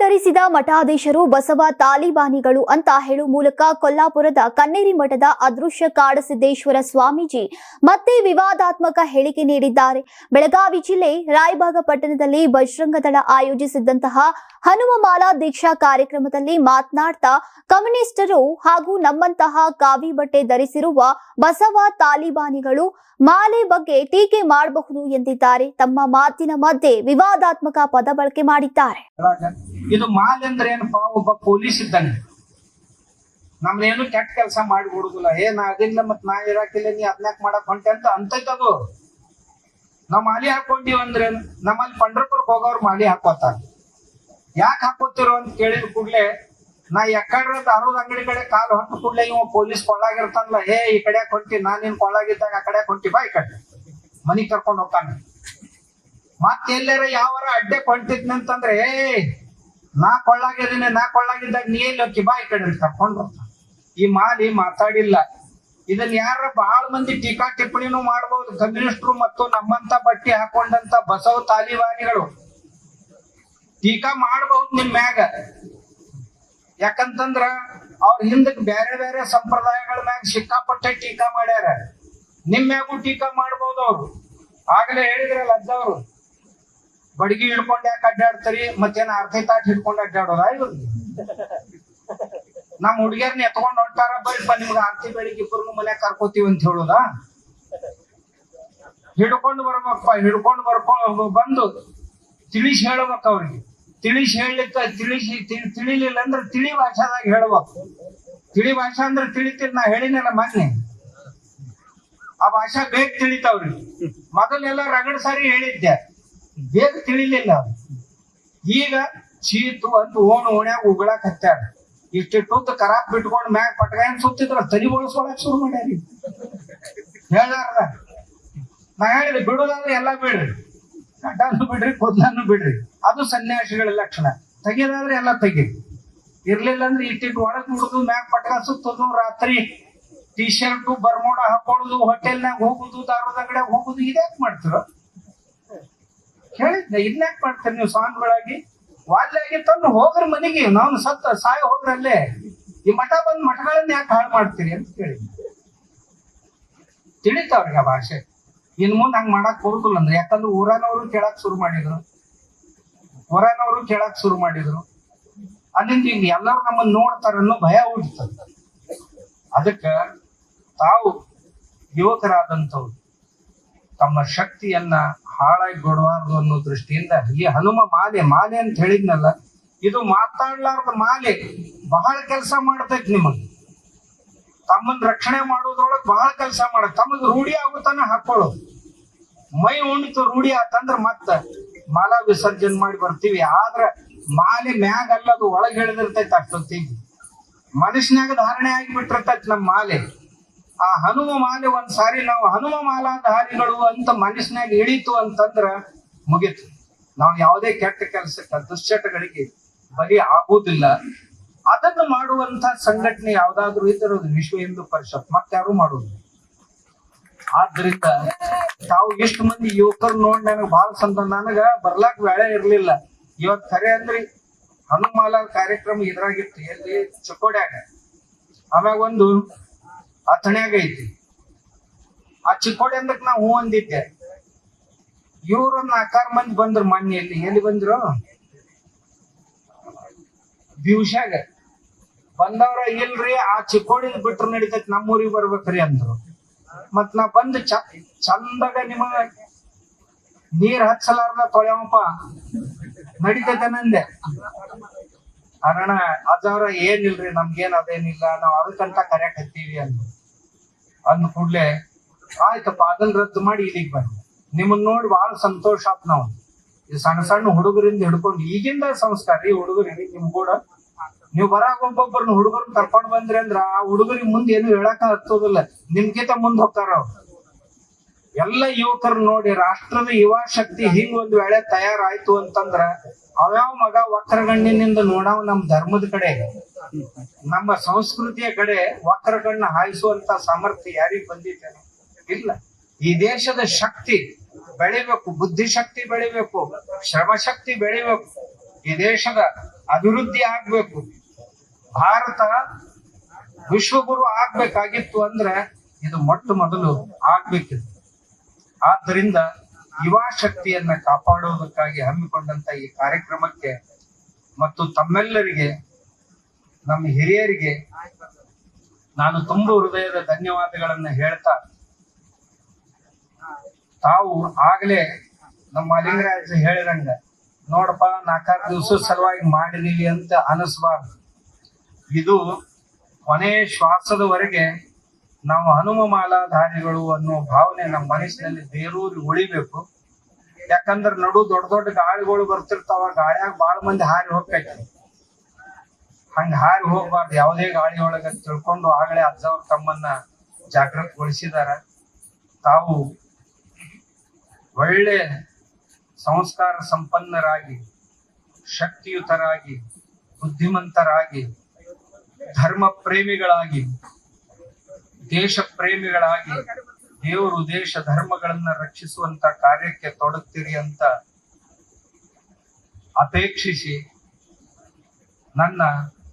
ಧರಿಸಿದ ಮಠಾಧೀಶರು ಬಸವ ತಾಲಿಬಾನಿಗಳು ಅಂತ ಹೇಳುವ ಮೂಲಕ ಕೊಲ್ಲಾಪುರದ ಕನ್ನೇರಿ ಮಠದ ಅದೃಶ್ಯ ಕಾಡಸಿದ್ದೇಶ್ವರ ಸ್ವಾಮೀಜಿ ಮತ್ತೆ ವಿವಾದಾತ್ಮಕ ಹೇಳಿಕೆ ನೀಡಿದ್ದಾರೆ. ಬೆಳಗಾವಿ ಜಿಲ್ಲೆ ರಾಯಬಾಗ ಪಟ್ಟಣದಲ್ಲಿ ಬಜರಂಗದಳ ಆಯೋಜಿಸಿದ್ದಂತಹ ಹನುಮಮಾಲಾ ದೀಕ್ಷಾ ಕಾರ್ಯಕ್ರಮದಲ್ಲಿ ಮಾತನಾಡ್ತಾ ಕಮ್ಯುನಿಸ್ಟರು ಹಾಗೂ ನಮ್ಮಂತಹ ಕಾವಿ ಬಟ್ಟೆ ಧರಿಸಿರುವ ಬಸವ ತಾಲಿಬಾನಿಗಳು ಮಾಲೆ ಬಗ್ಗೆ ಟೀಕೆ ಮಾಡಬಹುದು ಎಂದಿದ್ದಾರೆ. ತಮ್ಮ ಮಾತಿನ ಮಧ್ಯೆ ವಿವಾದಾತ್ಮಕ ಪದ ಬಳಕೆ ಮಾಡಿದ್ದಾರೆ. ಇದು ಮಾಲ್ ಅಂದ್ರೆ ಏನಪ್ಪ ಒಬ್ಬ ಪೊಲೀಸ್ ಇದ್ದಾನೆ. ನಮ್ದೇನು ಕೆಟ್ಟ ಕೆಲಸ ಮಾಡಿಬಿಡುದಿಲ್ಲ ಏ, ನಾ ಅದಿಲ್ಲ ಮತ್ ನಾ ಇರಾಕಿಲ್ಲ, ನೀ ಅದ್ನಾಕ್ ಮಾಡಕ್ ಹೊಂಟೆ ಅಂತ ಅಂತೈತದು ನಾವ್ ಮಾಲಿ ಹಾಕೊಂಡಿವ್ ಅಂದ್ರೆ ನಮ್ಮಲ್ಲಿ ಪಂಡ್ರಪುರ್ ಹೋಗೋರು ಮಾಲಿ ಹಾಕೋತಾರ. ಯಾಕೆ ಹಾಕೋತಿರೋ ಅಂತ ಕೇಳಿದ ಕೂಡ್ಲೆ, ನಾ ಎಕ್ಕಡ್ರ ದಾರದ ಅಂಗಡಿ ಕಡೆ ಕಾಲು ಹೊಂಟ ಕೂಡ್ಲೆ ಇವ ಪೊಲೀಸ್ ಕೊಳ್ಳಾಗಿರ್ತಾನಲ್ಲ ಹೇ ಈ ಕಡೆ ಹೊಂಟಿ? ನಾ ನಿನ್ ಕೊಳ್ಳಾಗಿದ್ದಾಗ ಆ ಕಡೆ ಹೊಂಟಿ? ಬಾ ಈ ಕಡೆ. ಮನಿಗ್ ಕರ್ಕೊಂಡ್ ಹೋಗ್ತಾನೆ. ಮತ್ತೆ ಎಲ್ಲಾರ ಯಾವಾರ ಅಡ್ಡೆ ಕೊಂಟಿದ್ನಂತಂದ್ರೆ ಏ ನಾ ಕೊಳ್ಳಾಗಿದ್ದೀನಿ, ನಾ ಕೊಳ್ಳಾಗಿದ್ದಾಗ ನೀ ಎಲ್ಲಿ ಹೋಗಿ ಬಾ ಈ ಕಡೆ ಕರ್ಕೊಂಡು ಈ ಮಾಲಿ ಮಾತಾಡಿಲ್ಲ. ಇದನ್ನ ಯಾರ ಬಹಳ ಮಂದಿ ಟೀಕಾ ಟಿಪ್ಪಣಿನೂ ಮಾಡಬಹುದು ಕಮ್ಯುನಿಸ್ಟ್ರು ಮತ್ತು ನಮ್ಮಂತ ಬಟ್ಟೆ ಹಾಕೊಂಡಂತ ಬಸವ ತಾಲಿಬಾನಿಗಳು. ಟೀಕಾ ಮಾಡಬಹುದು ನಿಮ್ ಮ್ಯಾಗ. ಯಾಕಂತಂದ್ರ ಅವ್ರ ಹಿಂದಕ್ ಬ್ಯಾರೆ ಬೇರೆ ಸಂಪ್ರದಾಯಗಳ ಮ್ಯಾಗ ಸಿಕ್ಕಾಪಟ್ಟೆ ಟೀಕಾ ಮಾಡ್ಯಾರ. ನಿಮ್ ಮ್ಯಾಗೂ ಟೀಕಾ ಮಾಡಬಹುದು ಅವ್ರು. ಆಗಲೇ ಹೇಳಿದ್ರಲ್ಲ ಅಜ್ಜವ್ರು ಬಡಗಿ ಹಿಡ್ಕೊಂಡ್ ಯಾಕೆ ಅಡ್ಡಾಡ್ತಾರಿ? ಮತ್ತೇನ ಅರ್ಧ ತಾಟ್ ಹಿಡ್ಕೊಂಡ್ ಅಡ್ಡಾಡೋದ ಇವ್ರು ನಮ್ ಹುಡುಗಿಯರ್ನ ಎತ್ಕೊಂಡ್ ಹೊಂಟಾರ ಬರೀಪ್ಪ ನಿಮ್ಗೆ ಆರ್ತಿ ಬೆಳಿಗ್ಗೆ ಇಬ್ಬರು ಮನೆ ಕರ್ಕೋತೀವಿ ಅಂತ ಹೇಳೋದ? ಹಿಡ್ಕೊಂಡು ಬರ್ಬೇಕಪ್ಪ, ಹಿಡ್ಕೊಂಡು ಬರ್ಕೊಂಡು ಬಂದು ತಿಳಿಸಿ ಹೇಳ್ಬೇಕು ಅವ್ರಿಗೆ. ತಿಳಿಸಿ ಹೇಳಲಿಕ್ಕ ತಿಳಿಸಿ ತಿಳಿಲಿಲ್ಲ ಅಂದ್ರೆ ತಿಳಿ ಭಾಷಾದಾಗ ಹೇಳ್ಬೇಕು. ತಿಳಿ ಭಾಷಾ ಅಂದ್ರೆ ತಿಳಿತಿಲ್ಲ, ನಾ ಹೇಳಿನಲ್ಲ ಮೊನ್ನೆ. ಆ ಭಾಷಾ ಬೇಗ ತಿಳಿತಾವ್ರಿ. ಮೊದಲೆಲ್ಲ ರಗಡ್ ಸಾರಿ ಹೇಳಿದ್ದೆ. ಬೇಗ ತಿಳಿಲಿಲ್ಲ. ಈಗ ಚೀತು ಅಂತ ಓಣ ಓಣ್ಯಾಗ ಉಗಳಕ್ ಹತ್ತಾರ ಇಷ್ಟಿಟ್ಟು ಕರಾಪ್ ಬಿಟ್ಕೊಂಡ್ ಮ್ಯಾಗ ಪಟ್ಗಾಯನ್ ಸುತ್ತಿದ್ರ ತಲಿ ಬಳಸ್ಕೊಳಕ್ ಶುರು ಮಾಡ್ಯಾರಿ ಹೇಳ್ದಾರ ನಾ ಹೇಳಿದ್ರಿ ಬಿಡುದಂದ್ರೆ ಎಲ್ಲಾ ಬಿಡ್ರಿ. ಗಡ್ಡನ್ನು ಬಿಡ್ರಿ ಕೂದಲನ್ನು ಬಿಡ್ರಿ. ಅದು ಸನ್ಯಾಸಿಗಳ ಲಕ್ಷಣ. ತೆಗಿಯೋದಾದ್ರೆ ಎಲ್ಲ ತೆಗೀರಿ ಇರ್ಲಿಲ್ಲ ಅಂದ್ರೆ ಇಟ್ಟಿಟ್ಟು ಒಳಗ್ ಮುಡುದು ಮ್ಯಾಗ ಪಟ್ಕ ಸುತ್ತೋದು ರಾತ್ರಿ. ಟಿ ಶರ್ಟ್ ಬರ್ಮೋಡ ಹಾಕೊಳ್ಳುದು ಹೋಟೆಲ್ನಾಗ ಹೋಗುದು, ದಾರದ ಅಂಗಡಿಯಾಗ ಹೋಗುದು, ಇದ್ಯಾಕ್ ಮಾಡ್ತೀರ? ಹೇಳಿದ್ದೆ ಇದ್ನ್ಯಾಕ್ ಮಾಡ್ತೀರಿ ನೀವು ಸ್ವಾಮಿಗಳಾಗಿ. ವಾದ್ಯಾಗಿ ತಂದು ಹೋಗ್ರ ಮನೆಗೆ. ನಾವು ಸತ್ತ ಸಾಯ ಹೋಗ್ರಲ್ಲೇ. ಈ ಮಠ ಬಂದ್ ಮಠಗಳನ್ನ ಯಾಕೆ ಹಾಳು ಮಾಡ್ತೀರಿ ಅಂತ ಕೇಳಿದ್ದೆ ತಿಳಿತಾವ್ರಿಗೆ ಆ ಭಾಷೆ. ಇನ್ ಮುಂದೆ ಹಂಗೆ ಮಾಡಕ್ ಹೋಗುದಿಲ್ಲ ಅಂದ್ರೆ. ಯಾಕಂದ್ರೆ ಊರನವರು ಕೇಳಕ್ ಶುರು ಮಾಡಿದ್ರು. ಊರನವರು ಕೇಳಕ್ ಶುರು ಮಾಡಿದ್ರು. ಅಲ್ಲಿಂದ ಈಗ ಎಲ್ಲರೂ ನಮ್ಮನ್ನ ನೋಡ್ತಾರ ಅನ್ನೋ ಭಯ ಹುಡ್ತದ ಅದಕ್ಕ ತಾವು ಯುವಕರಾದಂಥವ್ರು ತಮ್ಮ ಶಕ್ತಿಯನ್ನ ಹಾಳಾಗಿ ಕೊಡಬಾರ್ದು ಅನ್ನೋ ದೃಷ್ಟಿಯಿಂದ ಈ ಹನುಮ ಮಾಲೆ ಮಾಲೆ ಅಂತ ಹೇಳಿದ್ನಲ್ಲ, ಇದು ಮಾತಾಡ್ಲಾರ್ದ ಮಾಲೆ. ಬಹಳ ಕೆಲಸ ಮಾಡ್ತೈತಿ ನಿಮಗ್. ತಮ್ಮನ್ ರಕ್ಷಣೆ ಮಾಡೋದ್ರೊಳಗ್ ಬಹಳ ಕೆಲಸ ಮಾಡ ತಮಗ್ ರೂಢಿ ಆಗುತ್ತಾನೆ ಹಾಕೊಳ್ಳೋದು ಮೈ ಉಣಿತು ರೂಢಿ ಆತಂದ್ರ ಮತ್ತ ಮಾಲಾ ವಿಸರ್ಜನೆ ಮಾಡಿ ಬರ್ತೀವಿ. ಆದ್ರ ಮಾಲೆ ಮ್ಯಾಗ ಅಲ್ಲದು ಒಳಗೆ ಹಿಡಿದಿರ್ತೈತಿ ಅಷ್ಟೊತ್ತಿಗೆ. ಮನುಷ್ಯನಾಗ ಧಾರಣೆ ಆಗಿ ಆಗಿಬಿಟ್ಟಿರ್ತೈತಿ ನಮ್ಮ ಮಾಲೆ. ಆ ಹನುಮ ಮಾಲೆ ಒಂದ್ ಸಾರಿ ನಾವು ಹನುಮ ಮಾಲಾಧಾರಿಗಳು ಅಂತ ಮನಸ್ಸಿನಾಗ ಇಳೀತು ಅಂತಂದ್ರ ಮುಗೀತು. ನಾವು ಯಾವುದೇ ಕೆಟ್ಟ ಕೆಲಸಕ್ಕೆ, ದುಶ್ಚಟಗಳಿಗೆ ಬಲಿ ಆಗುವುದಿಲ್ಲ ಅದನ್ನು ಮಾಡುವಂತ ಸಂಘಟನೆ ಯಾವ್ದಾದ್ರು ಇದ್ದರೂ ವಿಶ್ವ ಹಿಂದೂ ಪರಿಷತ್ ಮತ್ತಾರು ಮಾಡುವುದಿಲ್ಲ. ಆದ್ರಿಂದ ತಾವು ಎಷ್ಟು ಮಂದಿ ಯುವಕರು ನೋಡಿ ನನಗೆ ಬಹಳ ಸಂತ ನನಗ ಬರ್ಲಾಕ್ ವೇಳೆ ಇರ್ಲಿಲ್ಲ. ಇವತ್ ಖರೆ ಅಂದ್ರಿ ಹನುಮಾಲ ಕಾರ್ಯಕ್ರಮ ಇದ್ರಾಗಿತ್ತು, ಎಲ್ಲಿ ಚಕೋಡ್ಯಾಗ ಆಮ್ಯಾಗ ಒಂದು ಅಥಣ್ಯಾಗ ಐತಿ. ಆ ಚಿಕ್ಕೋಡಿ ಅಂದಕ್ ನಾ ಹೂ ಅಂದಿದ್ದೆ. ಇವ್ರು ನಾಲ್ಕಾರು ಮಂದಿ ಬಂದ್ರು ಮೊನ್ನೆ ಎಲ್ಲಿ ಎಲ್ಲಿ ಬಂದ್ರು? ಬ್ಯೂಷಾಗ ಬಂದವ್ರ ಇಲ್ರಿ, ಆ ಚಿಕ್ಕೋಡಿ ಬಿಟ್ರು ನಡಿತೈತಿ, ನಮ್ಮೂರಿಗೆ ಬರ್ಬೇಕ್ರಿ ಅಂದ್ರು. ಮತ್ ನಾ ಬಂದ್ ಚ, ಚಂದಾಗ ನಿಮ ನೀರ್ ಹಚ್ಚಲಾರ್ದ ತೊಳೆಯಪ್ಪ ನಡಿತೈತೆ ನಂದೆ. ಅರಣ ಅಜವ್ರ ಏನಿಲ್ರಿ, ನಮ್ಗೇನ್ ಅದೇನಿಲ್ಲ, ನಾವ್ ಅದಕ್ಕಂತ ಕರೆಯಕ್ ಹತ್ತೀವಿ ಅಂದ್ರು. ಅಂದ್ ಕೂಡ್ಲೆ, ಆಯ್ತಪ್ಪ, ಅದನ್ನ ರದ್ದು ಮಾಡಿ ಇಲ್ಲಿಗೆ ಬನ್ನಿ. ನಿಮ್ಮನ್ನ ನೋಡಿ ಬಹಳ ಸಂತೋಷ ಆತ್ ನಾವು. ಈ ಸಣ್ಣ ಸಣ್ಣ ಹುಡುಗರಿಂದ ಹಿಡ್ಕೊಂಡು, ಈಗಿಂದ ಸಂಸ್ಕಾರ ಈ ಹುಡುಗರಿಗೆ ನಿಮ್ ಕೂಡ. ನೀವು ಬರಾಗ ಒಬ್ಬೊಬ್ಬರನ್ನ ಹುಡುಗರನ್ನ ಕರ್ಕೊಂಡು ಬಂದ್ರಿ ಅಂದ್ರ ಆ ಹುಡುಗರಿಗೆ ಮುಂದೆ ಏನು ಹೇಳಕ ಹತ್ತೋದಿಲ್ಲ. ನಿಮ್ಗಿಂತ ಮುಂದ್ ಹೋಗ್ತಾರ ಅವ್ರು. ಎಲ್ಲ ಯುವಕರು ನೋಡಿ ರಾಷ್ಟ್ರದ ಯುವ ಶಕ್ತಿ ಹಿಂಗ್ ಒಂದ್ ವೇಳೆ ತಯಾರಾಯ್ತು ಅಂತಂದ್ರ ಅವ್ಯಾವ ಮಗ ವಕ್ರಗಣ್ಣಿನಿಂದ ನೋಡಾವ್ ನಮ್ ಧರ್ಮದ ಕಡೆ ನಮ್ಮ ಸಂಸ್ಕೃತಿಯ ಕಡೆ ವಕ್ರಗಣ್ಣ ಹಾಯಿಸುವಂತ ಸಾಮರ್ಥ್ಯ ಯಾರಿಗ್ ಬಂದಿದ್ದೇನೆ ಇಲ್ಲ. ಈ ದೇಶದ ಶಕ್ತಿ ಬೆಳಿಬೇಕು, ಬುದ್ಧಿಶಕ್ತಿ ಬೆಳಿಬೇಕು, ಶ್ರಮಶಕ್ತಿ ಬೆಳಿಬೇಕು, ಈ ದೇಶದ ಅಭಿವೃದ್ಧಿ ಆಗ್ಬೇಕು. ಭಾರತ ವಿಶ್ವಗುರು ಆಗ್ಬೇಕಾಗಿತ್ತು ಅಂದ್ರೆ ಇದು ಮೊಟ್ಟ ಮೊದಲು ಆಗ್ಬೇಕಿತ್ತು. ಆದ್ದರಿಂದ ಯುವ ಶಕ್ತಿಯನ್ನ ಕಾಪಾಡುವುದಕ್ಕಾಗಿ ಹಮ್ಮಿಕೊಂಡಂತ ಈ ಕಾರ್ಯಕ್ರಮಕ್ಕೆ ಮತ್ತು ತಮ್ಮೆಲ್ಲರಿಗೆ ನಮ್ಮ ಹಿರಿಯರಿಗೆ ನಾನು ತುಂಬ ಹೃದಯದ ಧನ್ಯವಾದಗಳನ್ನ ಹೇಳ್ತಾ, ತಾವು ಆಗ್ಲೇ ನಮ್ಮ ಲಿಂಗರಾಜ್ ಹೇಳಿದಂಗ, ನೋಡಪ್ಪ, ನಾಲ್ಕಾರು ದಿವಸ ಸಲುವಾಗಿ ಮಾಡಿದೀವಿ ಅಂತ ಅನಿಸ್ಬಾರ್ದು. ಇದು ಕೊನೆ ಶ್ವಾಸದವರೆಗೆ ನಾವು ಹನುಮ ಮಾಲಾಧಾರಿಗಳು ಅನ್ನೋ ಭಾವನೆ ನಮ್ಮ ಮನಸ್ಸಿನಲ್ಲಿ ಬೇರೂರಿ ಉಳಿಬೇಕು. ಯಾಕಂದ್ರ ನಡು ದೊಡ್ಡ ದೊಡ್ಡ ಗಾಳಿಗಳು ಬರ್ತಿರ್ತಾವ, ಗಾಳಿಯಾಗ ಬಾಳ ಮಂದಿ ಹಾರಿ ಹೋಗ್ತೈತಿ. ಹಂಗ ಹಾರಿ ಹೋಗ್ಬಾರ್ದು. ಯಾವುದೇ ಗಾಳಿ ಒಳಗ ತಿಳ್ಕೊಂಡು ಆಗಲೇ ಅಜ್ಜವ್ರು ತಮ್ಮನ್ನ ಜಾಗೃತಗೊಳಿಸಿದಾರ ತಾವು ಒಳ್ಳೆ ಸಂಸ್ಕಾರ ಸಂಪನ್ನರಾಗಿ, ಶಕ್ತಿಯುತರಾಗಿ, ಬುದ್ಧಿಮಂತರಾಗಿ, ಧರ್ಮ ಪ್ರೇಮಿಗಳಾಗಿ, ದೇಶ ಪ್ರೇಮಿಗಳಾಗಿ, ದೇವರು ದೇಶ ಧರ್ಮಗಳನ್ನ ರಕ್ಷಿಸುವಂತ ಕಾರ್ಯಕ್ಕೆ ತೊಡಗ್ತೀರಿ ಅಂತ ಅಪೇಕ್ಷಿಸಿ ನನ್ನ